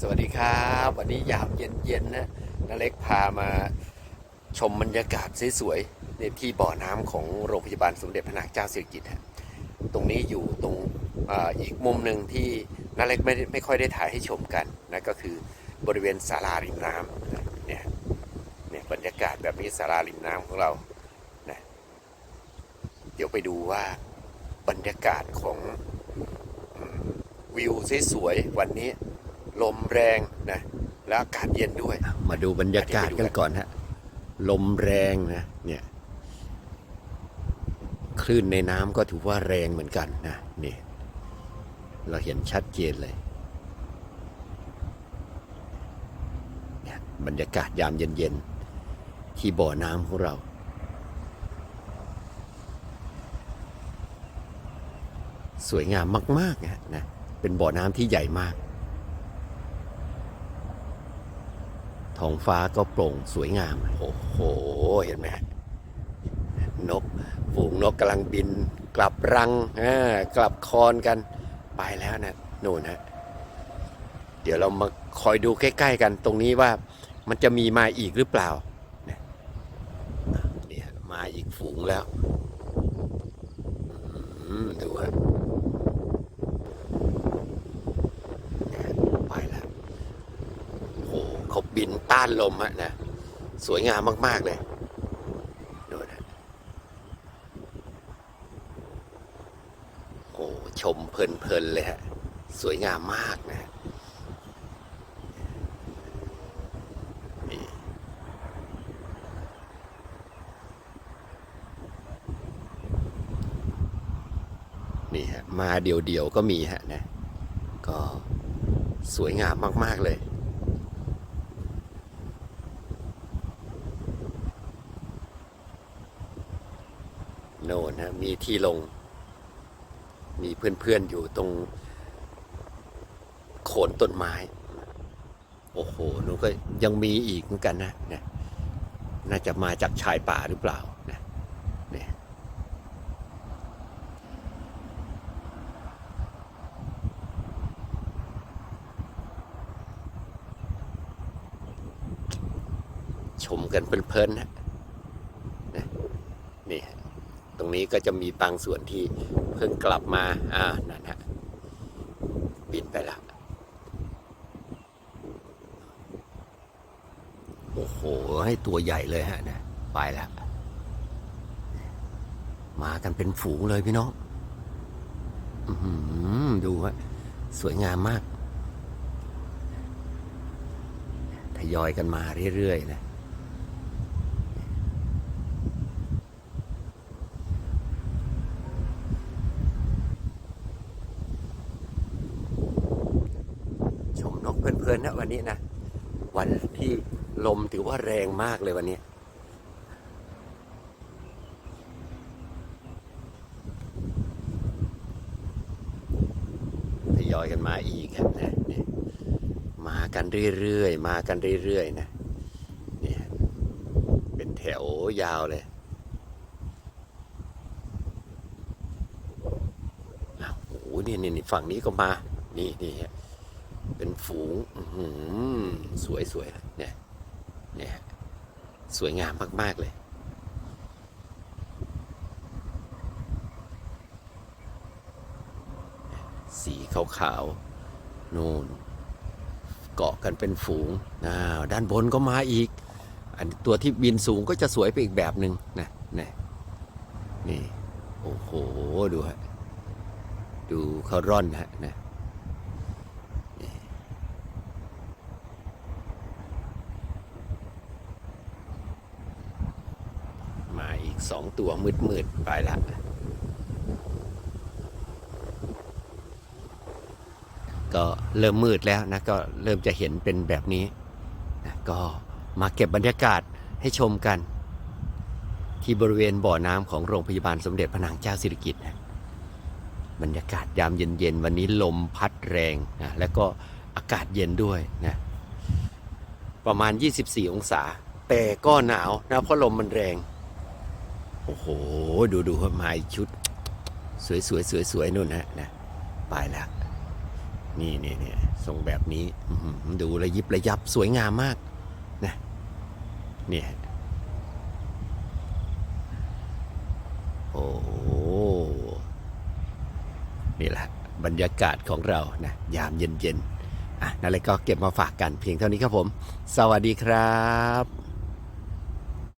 สวัสดีครับ วันนี้ยามเย็นๆนะนาเล็กพามาชมบรรยากาศสวยๆในที่บ่อน้ำของโรงพยาบาลสมเด็จพระนางเจ้าสิริกิติ์ตรงนี้อยู่ตรงออีกมุมหนึ่งที่นาเล็กไม่ไม่ค่อยได้ถ่ายให้ชมกันนะก็คือบริเวณศาลาริมน้ำเนี่ยเนี่ยบรรยากาศแบบนี้ศาลาริมน้ำของเรานะเดี๋ยวไปดูว่าบรรยากาศของวิวสวยๆวันนี้ ลมแรงนะแล้วอากาศเย็นด้วย มาดูบรรยากาศกันก่อนฮะ ลมแรงนะ เนี่ย คลื่นในน้ำก็ถือว่าแรงเหมือนกันนะ นี่ เราเห็นชัดเจนเลยเนี่ยบรรยากาศยามเย็นๆ ที่บ่อน้ำของเราสวยงามมากๆนะนะเป็นบ่อน้ำที่ใหญ่มาก ท้องฟ้าก็โปร่งสวยงาม โอ้โห เห็นไหมฮะนกฝูงนกกำลังบิน กลับรังกลับคอนกัน ไปแล้วนะนู่นฮะเดี๋ยวเรามาคอยดูใกล้ ๆ กันตรงนี้ว่ามันจะมีมาอีกหรือเปล่าเนี่ยมาอีกฝูงแล้วดูฮะเนี่ยไปแล้ว โอ้โห เขาบินต้านลมฮะนะสวยงามมาก ๆ เลยดูนะโอ้ชมเพลิน ๆ เลยฮะ สวยงามมากนะนี่นี่ฮะ มาเดียว ๆ ก็มีฮะนะ ก็สวยงามมาก ๆ เลย โน่นฮะมีที่ลง มีเพื่อนๆอยู่ตรง โคนต้นไม้ โอ้โหนูก็ยังมีอีกเหมือนกันนะนี่ยน่าจะมาจากชายป่าหรือเปล่านะเนี่ยชมกันเพลินๆนะนะนี่ รงนี้ก็จะมีบางส่วนที่เพิ่งกลับมา อ่า นั่นฮะ บินไปล้วโอ้โห ให้ตัวใหญ่เลยฮะนะไปแล้วมากันเป็นฝูงเลยพี่น้องอดูฮะ สวยงามมาก ทยอยกันมาเรื่อยๆนะ ชมนก เพลินๆนะวันนี้นะ วันที่ลมถือว่าแรงมากเลยวันนี้ทยอยกันมาอีกนะนี่มากันเรื่อยๆ มากันเรื่อยๆนะเนี่ยเป็นแถวยาวเลยโอ้โหนี่นี่ฝั่งนี้ก็มา นี่นี่ เป็นฝูงสวยสวยเนี่ยเนี่ยสวยงามมาก ๆ เลย สีขาวๆนู่นเกาะกันเป็นฝูงอ้าวด้านบนก็มาอีก อันตัวที่บินสูงก็จะสวยไปอีกแบบหนึ่งนะนะนี่ โอ้โห ดูฮะ ดูเขาร่อนฮะนะ มาอี กสองตัวมืดๆไปละก็เริ่มมืดแล้วนะก็เริ่มจะเห็นเป็นแบบนี้นะก็มาเก็บบรรยากาศให้ชมกัน ที่บริเวณบ่อน้ำของโรงพยาบาลสมเด็จพระนางเจ้าสิริกิติ์นะบรรยากาศยามเย็นๆ วันนี้ลมพัดแรงนะแล้วก็อากาศเย็นด้วยนะประมาณ 24 องศา แต่ก็หนาวนะเพราะลมมันแรง โอ้โห ดูดูมาอีกชุด สวยสวยสวยสวยนู่นนะนะไปแล้วนี่นี่นี่ทรงแบบนี้ดูระยิบระยับสวยงามมากนะเนี่ยโอ้โหนี่แหละบรรยากาศของเรานะยามเย็นๆอะนั่นเลยก็เก็บมาฝากกันเพียงเท่านี้ครับผม สวัสดีครับ